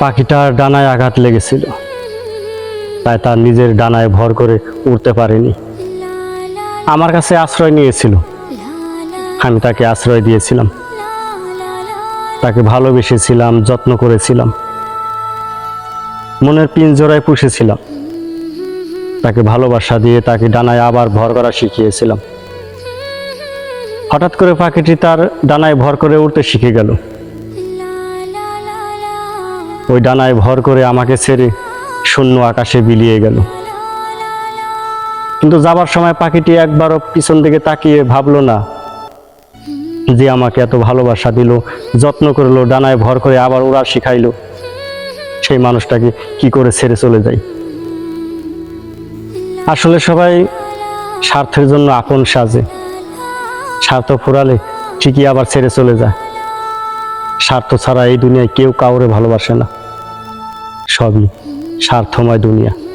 পাখিটার ডানায় আঘাত লেগেছিল, তাই তার নিজের ডানায় ভর করে উড়তে পারেনি। আমার কাছে আশ্রয় নিয়েছিল, আমি তাকে আশ্রয় দিয়েছিলাম। তাকে ভালোবেসেছিলাম, যত্ন করেছিলাম। মনের পিঞ্জরায় পুষেছিলাম। তাকে ভালোবাসা দিয়ে তাকে ডানায় আবার ভর করা শিখিয়েছিলাম। হঠাৎ করে পাখিটি তার ডানায় ভর করে উঠতে শিখে গেল। ওই ডানায় ভর করে আমাকে ছেড়ে শূন্য আকাশে বিলিয়ে গেল। কিন্তু যাবার সময় পাখিটি একবারও পিছন দিকে তাকিয়ে ভাবলো না যে আমাকে এত ভালোবাসা দিল, যত্ন করল, ডানায় ভর করে আবার ওরা শিখাইলো। সেই মানুষটাকে কি করে ছেড়ে চলে যায়? আসলে সবাই স্বার্থের জন্য আপন সাজে। স্বার্থ ফুরালে ঠিকই আবার ছেড়ে চলে যায়। স্বার্থ ছাড়া এই দুনিয়ায় কেউ কাউরে ভালোবাসে না। সবই স্বার্থময় দুনিয়া।